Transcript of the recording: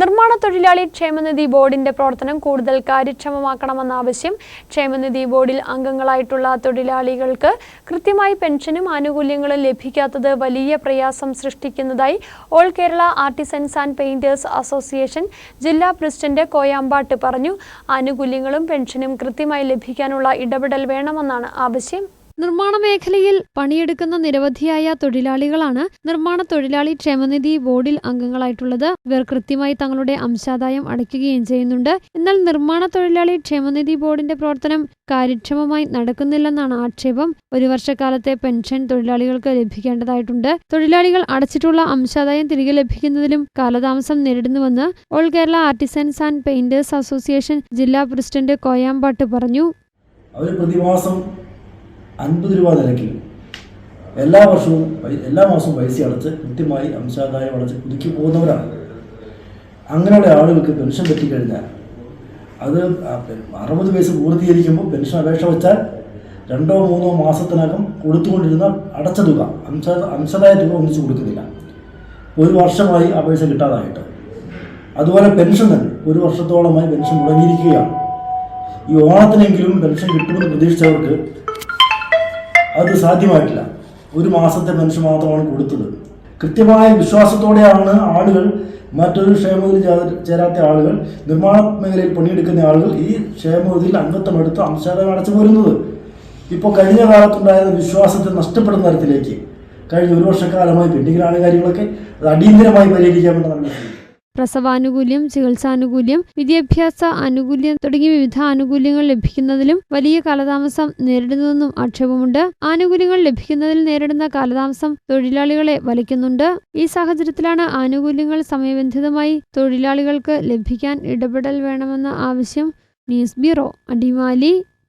നിർമ്മാണ തൊഴിലാളി ക്ഷേമനിധി ബോർഡിന്റെ പ്രവർത്തനം കൂടുതൽ കാര്യക്ഷമമാക്കണമെന്ന ആവശ്യം ക്ഷേമനിധി ബോർഡിൽ അംഗങ്ങളായിട്ടുള്ള തൊഴിലാളികൾക്ക് കൃത്യമായി പെൻഷനും ആനുകൂല്യങ്ങളും ലഭിക്കാത്തത് വലിയ പ്രയാസം സൃഷ്ടിക്കുന്നതായി all Kerala artisans and painters association ജില്ലാ പ്രസിഡന്റ് കോയാമ്പാട്ട് പറഞ്ഞു. ആനുകൂല്യങ്ങളും പെൻഷനും കൃത്യമായി ലഭിക്കാനുള്ള ഇടപെടൽ വേണമെന്നാണ് ആവശ്യം. നിർമ്മാണ മേഖലയിൽ പണിയെടുക്കുന്ന നിരവധിയായ തൊഴിലാളികളാണ് നിർമ്മാണ തൊഴിലാളി ക്ഷേമനിധി ബോർഡിൽ അംഗങ്ങളായിട്ടുള്ളത്. ഇവർ കൃത്യമായി തങ്ങളുടെ അംശാദായം അടയ്ക്കുകയും ചെയ്യുന്നുണ്ട്. എന്നാൽ നിർമ്മാണ തൊഴിലാളി ക്ഷേമനിധി ബോർഡിന്റെ പ്രവർത്തനം കാര്യക്ഷമമായി നടക്കുന്നില്ലെന്നാണ് ആക്ഷേപം. ഒരു വർഷക്കാലത്തെ പെൻഷൻ തൊഴിലാളികൾക്ക് ലഭിക്കേണ്ടതായിട്ടുണ്ട്. തൊഴിലാളികൾ അടച്ചിട്ടുള്ള അംശാദായം തിരികെ ലഭിക്കുന്നതിലും കാലതാമസം നേരിടുന്നുവെന്ന് all Kerala artisans and painters association ജില്ലാ പ്രസിഡന്റ് കോയാമ്പാട്ട് പറഞ്ഞു. അവർ പ്രതിമാസം അൻപത് രൂപ നിരക്കിൽ എല്ലാ വർഷവും എല്ലാ മാസവും പൈസ അടച്ച് കൃത്യമായി അംശാദായം അടച്ച് പുതുക്കി പോകുന്നവരാണ്. അങ്ങനെയുള്ള ആളുകൾക്ക് പെൻഷൻ പറ്റിക്കഴിഞ്ഞാൽ അത് അറുപത് വയസ്സ് പൂർത്തീകരിക്കുമ്പോൾ പെൻഷൻ അപേക്ഷ വെച്ചാൽ രണ്ടോ മൂന്നോ മാസത്തിനകം കൊടുത്തുകൊണ്ടിരുന്ന അടച്ച തുക അംശ അംശദായ തുക ഒന്നിച്ച് കൊടുക്കുന്നില്ല. ഒരു വർഷമായി പൈസ കിട്ടാതായിട്ട്. അതുപോലെ പെൻഷൻ തന്നെ ഒരു വർഷത്തോളമായി പെൻഷൻ മുടങ്ങിയിരിക്കുകയാണ്. ഈ ഓണത്തിനെങ്കിലും പെൻഷൻ കിട്ടുമെന്ന് പ്രതീക്ഷിച്ചവർക്ക് അത് സാധ്യമായിട്ടില്ല. ഒരു മാസത്തെ പെൻഷൻ മാത്രമാണ് കൊടുത്തത് കൃത്യമായ വിശ്വാസത്തോടെയാണ് ആളുകൾ മറ്റൊരു ക്ഷേമനിധി ചേരാത്ത ആളുകൾ നിർമ്മാണ മേഖലയിൽ പണിയെടുക്കുന്ന ആളുകൾ ഈ ക്ഷേമനിധിയിൽ അംഗത്വം എടുത്ത് അംശാദം അടച്ചു പോരുന്നത്. ഇപ്പോൾ കഴിഞ്ഞ കാലത്തുണ്ടായിരുന്ന വിശ്വാസത്തെ നഷ്ടപ്പെടുന്ന തരത്തിലേക്ക് കഴിഞ്ഞ ഒരു വർഷക്കാലമായി പെൻഡിങ്ങിലാണ് കാര്യങ്ങളൊക്കെ. അത് അടിയന്തരമായി പരിഹരിക്കാൻ വേണ്ടി പ്രസവാനുകൂല്യം ചികിത്സാനുകൂല്യം വിദ്യാഭ്യാസ ആനുകൂല്യം തുടങ്ങിയ വിവിധ ആനുകൂല്യങ്ങൾ ലഭിക്കുന്നതിലും വലിയ കാലതാമസം നേരിടുന്നതെന്നും ആക്ഷേപമുണ്ട്. ആനുകൂല്യങ്ങൾ ലഭിക്കുന്നതിൽ നേരിടുന്ന കാലതാമസം തൊഴിലാളികളെ വലിക്കുന്നുണ്ട് ഈ സാഹചര്യത്തിലാണ് ആനുകൂല്യങ്ങൾ സമയബന്ധിതമായി തൊഴിലാളികൾക്ക് ലഭിക്കാൻ ഇടപെടൽ വേണമെന്ന ആവശ്യം. News bureau Adimali.